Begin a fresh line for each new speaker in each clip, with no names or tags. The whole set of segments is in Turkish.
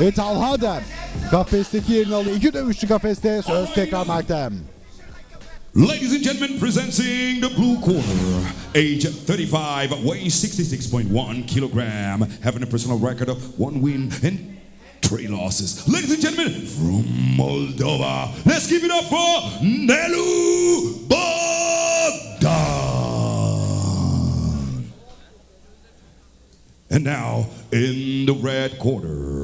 Ve Talha da kafesteki yerini alıyor. İki dövüşçü kafeste. Söz tekrar Mert'ten.
Ladies and gentlemen, presenting the blue corner, age 35, weighing 66.1 kilogram, having a personal record of one win and three losses. Ladies and gentlemen, from Moldova, let's give it up for Nelu Bogdan. And now in the red corner,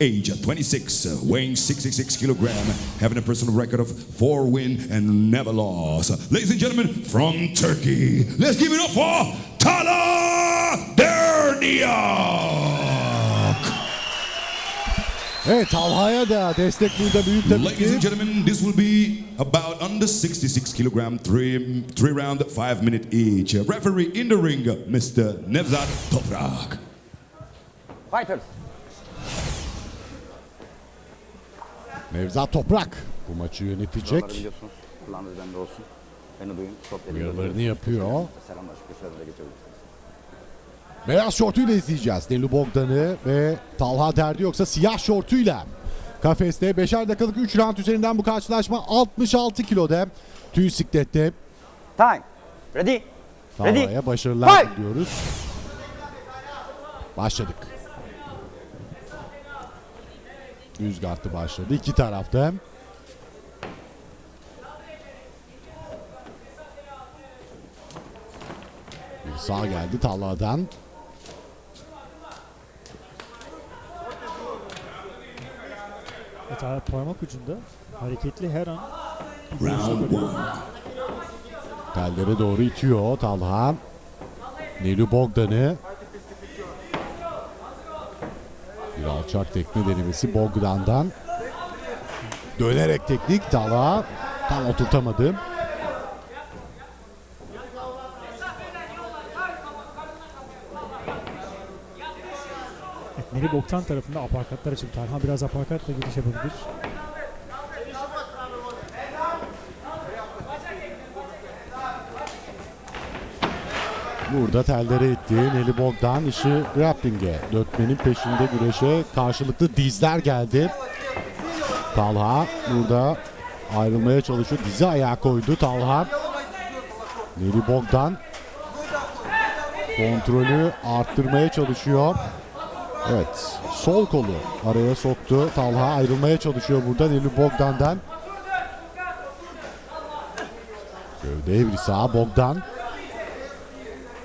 age 26, uh, weighing 66 kilogram, having a personal record of four win and never lost. Ladies and gentlemen, from Turkey, let's give it up for Tala Derniak.
Evet Talha'ya da destek burada büyük tabii
Ladies and gentlemen, this will be about under 66 kilogram, three, three round, five minute each. Referee in the ring, Mr. Nevzat Toprak.
Fighters.
Nevzat Toprak bu maçı yönetecek.
Buraları biliyorsunuz. Kulağınız bende olsun. Beni duyun. Stop edin.
Uyarılarını yapıyor.
Selamlaşıp geçebilirsiniz.
Beyaz şortuyla izleyeceğiz Nelu Bogdan'ı ve Talha Derdi yoksa siyah şortuyla. Kafeste 5'er dakikalık 3 round üzerinden bu karşılaşma 66 kiloda. Tüy siklette
Time. Ready. Ready.
Talha'ya başarılar
Fight!
diliyoruz. Başladık. Düz kartı başladı iki tarafta. Bir sağ geldi Talha'dan.
Hata parmak ucunda hareketli her an
Round one.
Tellere doğru itiyor Talha. Nelu Bogdan'ı. Bir alçak tekme denemesi Bogdan'dan. Dönerek teknik Talha. Tam oturtamadı.
Neri Boktan tarafında aparkatlar için Tarhan biraz aparkatla giriş yapabilir.
Burada tellere itti. Neli Bogdan işi grappling'e. Dörtmenin peşinde güreşe karşılıklı dizler geldi. Talha burada ayrılmaya çalışıyor. Dizi ayağa koydu Talha. Neli Bogdan kontrolü arttırmaya çalışıyor. Evet. Sol kolu araya soktu. Talha ayrılmaya çalışıyor burada Neli Bogdan'dan. Gövde evri sağa Bogdan.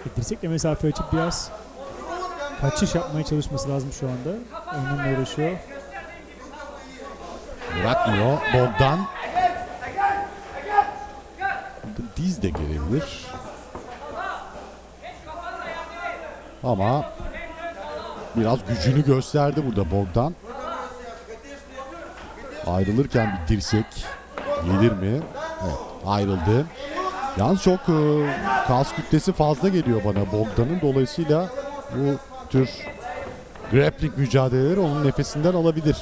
E, Dirsekle mesafe açıp biraz kaçış yapmaya çalışması lazım şu anda. Onunla uğraşıyor.
Bırakmıyor. Bogdan. Burada diz de gelebilir. Ama biraz gücünü gösterdi burada Bogdan. Ayrılırken bir dirsek gelir mi? Evet ayrıldı. Yalnız çok e, kas kütlesi fazla geliyor bana Bogdan'ın. Dolayısıyla bu tür grappling mücadeleleri onun nefesinden alabilir.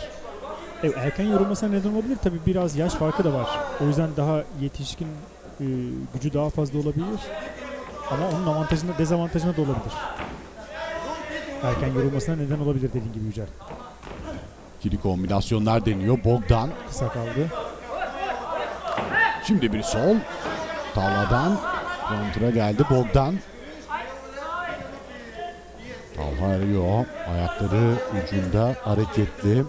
Evet, erken yorulmasına neden olabilir. Tabii biraz yaş farkı da var. O yüzden daha yetişkin e, gücü daha fazla olabilir. Ama onun avantajına, dezavantajına da olabilir. Erken yorulmasına neden olabilir dediğin gibi Yücel.
İkili kombinasyonlar deniyor. Bogdan
Kısa kaldı.
Şimdi bir sol. Talha'dan kontra geldi Bogdan. Talha arıyor. Ayakları ucunda hareketli.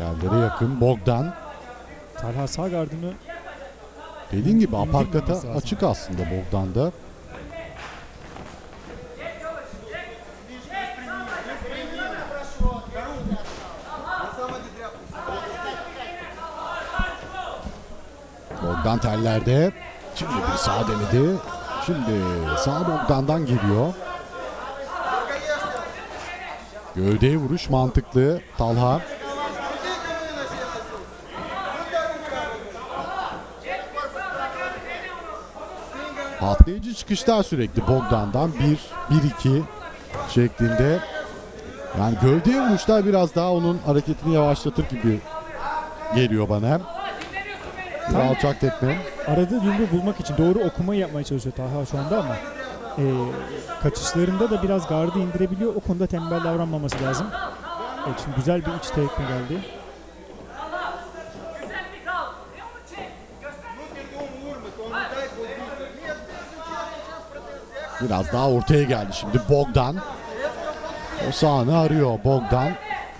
Yerlere yakın Bogdan.
Talha sağ gardını
Dediğin gibi aparkata açık aslında Bogdan'da. Bogdan tellerde. Şimdi bir sağ denedi. Şimdi sağ Bogdan'dan geliyor. Gövdeye vuruş mantıklı. Talha. Patlayıcı çıkışlar sürekli Bogdan'dan 1 1 2 şeklinde. Yani gövdeye vuruşlar biraz daha onun hareketini yavaşlatır gibi geliyor bana. Bir alçak tekme.
aradığı yumruğu bulmak için doğru okumayı yapmaya çalışıyor Talha şu anda ama e, kaçışlarında da biraz gardı indirebiliyor. O konuda tembel davranmaması lazım. Evet şimdi güzel bir iç tekme geldi.
Biraz daha ortaya geldi şimdi Bogdan. O sağını arıyor Bogdan.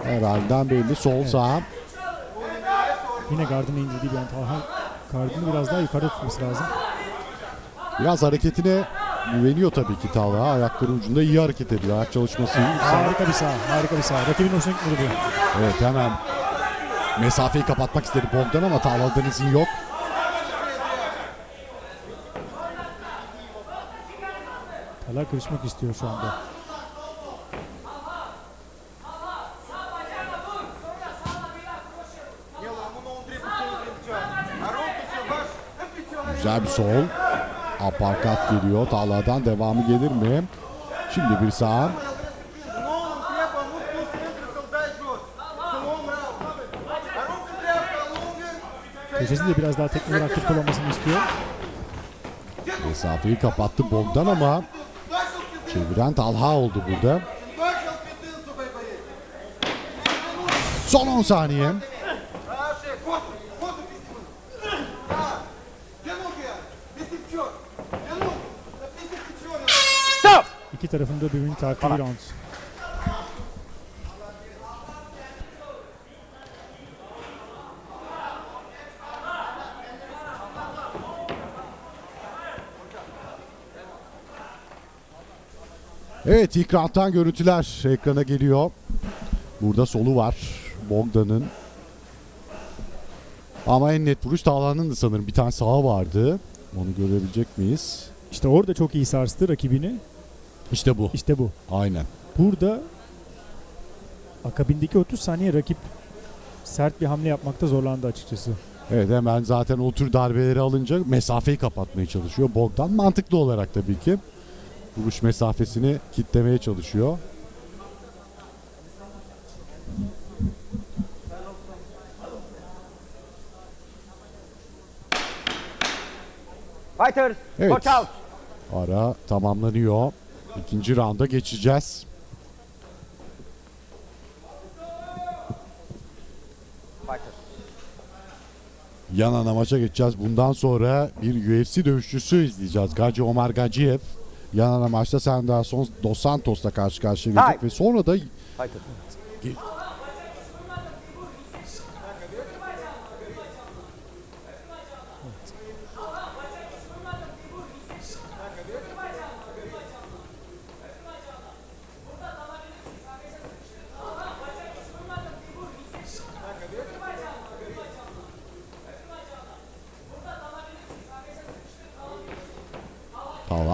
Herhalde belli sol sağ.
Yine gardını indirdiği bir an gardını biraz daha yukarıda tutması lazım.
Biraz hareketine güveniyor tabii ki Talha. Ayakları ucunda iyi hareket ediyor. Ayak çalışması iyi.
Harika bir sağ, harika bir sağ. Rakibin hoşuna gitmedi bu.
Evet hemen mesafeyi kapatmak istedi Bogdan ama Talha'dan izin yok.
Talha karışmak istiyor şu anda.
Güzel bir sol. Aparkat geliyor. Tağla'dan devamı gelir mi? Şimdi bir sağ.
Köşesi de biraz daha teknik aktif kullanmasını istiyor.
Mesafeyi kapattı Bogdan ama çeviren Talha oldu burada. Son 10 saniye.
İki tarafında birbirini takibi round.
Evet ilk round'dan görüntüler ekrana geliyor. Burada solu var Bogdan'ın. Ama en net vuruş Talha'nın da sanırım bir tane sağı vardı. Onu görebilecek miyiz?
İşte orada çok iyi sarstı rakibini.
İşte bu.
İşte bu.
Aynen.
Burada akabindeki 30 saniye rakip sert bir hamle yapmakta zorlandı açıkçası.
Evet hemen zaten o tür darbeleri alınca mesafeyi kapatmaya çalışıyor. Bogdan mantıklı olarak tabii ki. Vuruş mesafesini kitlemeye çalışıyor.
Fighters,
Evet.
watch out.
Ara tamamlanıyor. İkinci rounda geçeceğiz. Yan ana maça geçeceğiz. Bundan sonra bir UFC dövüşçüsü izleyeceğiz. Gaci Omar Gaciev. Yan ana maçta sen daha son Dos Santos'la karşı karşıya gelecek ve sonra da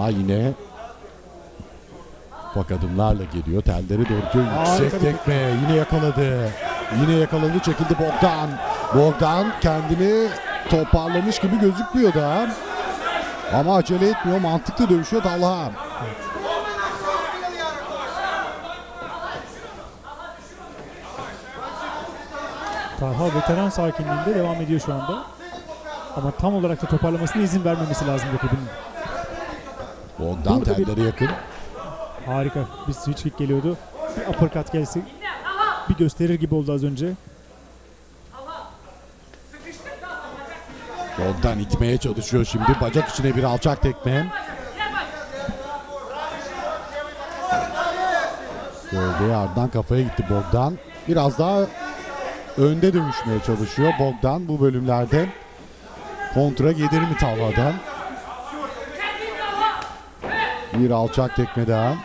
Talha yine ufak adımlarla geliyor. Telleri doğru. Yüksek tekme. Yine yakaladı. Yine yakaladı. Çekildi Bogdan. Bogdan kendini toparlamış gibi gözükmüyor da. Ama acele etmiyor. Mantıklı dövüşüyor Talha.
Talha veteran sakinliğinde devam ediyor şu anda. Ama tam olarak da toparlamasına izin vermemesi lazım rakibinin.
Bogdan telleri yakın.
Harika. Bir switch kick geliyordu. Bir uppercut gelse bir gösterir gibi oldu az önce.
Bogdan itmeye çalışıyor şimdi. Bacak içine bir alçak tekme. Gövdeye ardından kafaya gitti Bogdan. Biraz daha önde dövüşmeye çalışıyor Bogdan bu bölümlerde. Kontra gelir mi Talha'dan? Bir alçak tekme daha.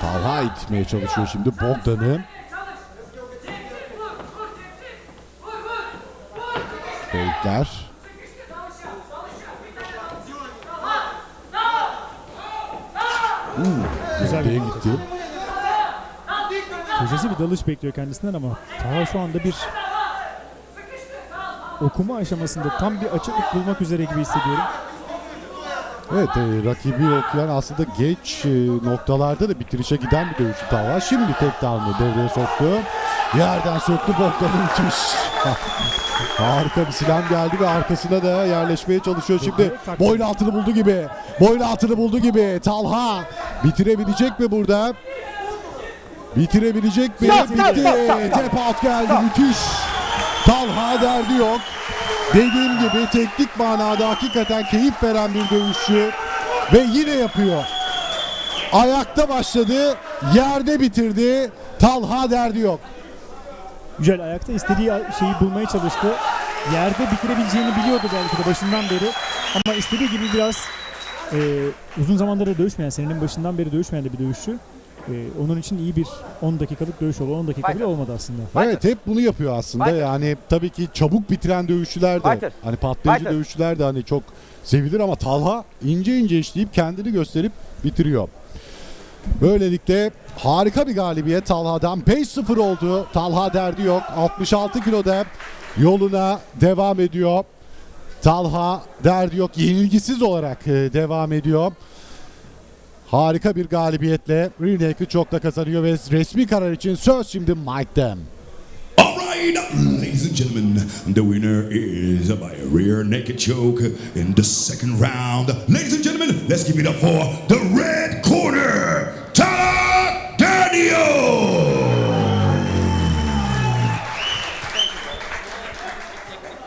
Talha itmeye çalışıyor şimdi Bogdan'ı. Fake'ler.
Güzel
Gövdeye
bir
gitti.
Köşesi bir dalış bekliyor kendisinden ama Taha şu anda bir okuma aşamasında tam bir açıklık bulmak üzere gibi hissediyorum.
Evet e, rakibi okuyan aslında geç e, noktalarda da bitirişe giden bir dövüşçü Talha. Şimdi tek down'ı devreye soktu. Yerden söktü Bogdan'ı müthiş. Harika bir silah geldi ve arkasına da yerleşmeye çalışıyor. Şimdi boyun altını buldu gibi. Boyun altını buldu gibi. Talha bitirebilecek mi burada? Bitirebilecek mi? Bitti. Tap out geldi. Müthiş. Talha derdi yok. Dediğim gibi teknik manada hakikaten keyif veren bir dövüşçü. Ve yine yapıyor. Ayakta başladı. Yerde bitirdi. Talha derdi yok.
Yücel ayakta istediği şeyi bulmaya çalıştı. Yerde bitirebileceğini biliyordu belki de başından beri. Ama istediği gibi biraz e, uzun zamandır da dövüşmeyen, senenin başından beri dövüşmeyen de bir dövüşçü. E, onun için iyi bir 10 dakikalık dövüş oldu. 10 dakika bile olmadı aslında.
Evet hep bunu yapıyor aslında.
Fighter.
Yani tabii ki çabuk bitiren dövüşçüler de
Fighter.
hani patlayıcı
Fighter.
dövüşçüler de hani çok sevilir ama Talha ince ince işleyip kendini gösterip bitiriyor. Böylelikle harika bir galibiyet Talha'dan 5-0 oldu. Talha derdi yok. 66 kiloda yoluna devam ediyor. Talha derdi yok. Yenilgisiz olarak e, devam ediyor. Harika bir galibiyetle Real çok da kazanıyor ve resmi karar için söz şimdi Mike'den.
All right, ladies and gentlemen, the winner is by a rear naked choke in the second round. Ladies and gentlemen, let's give it up for the red corner,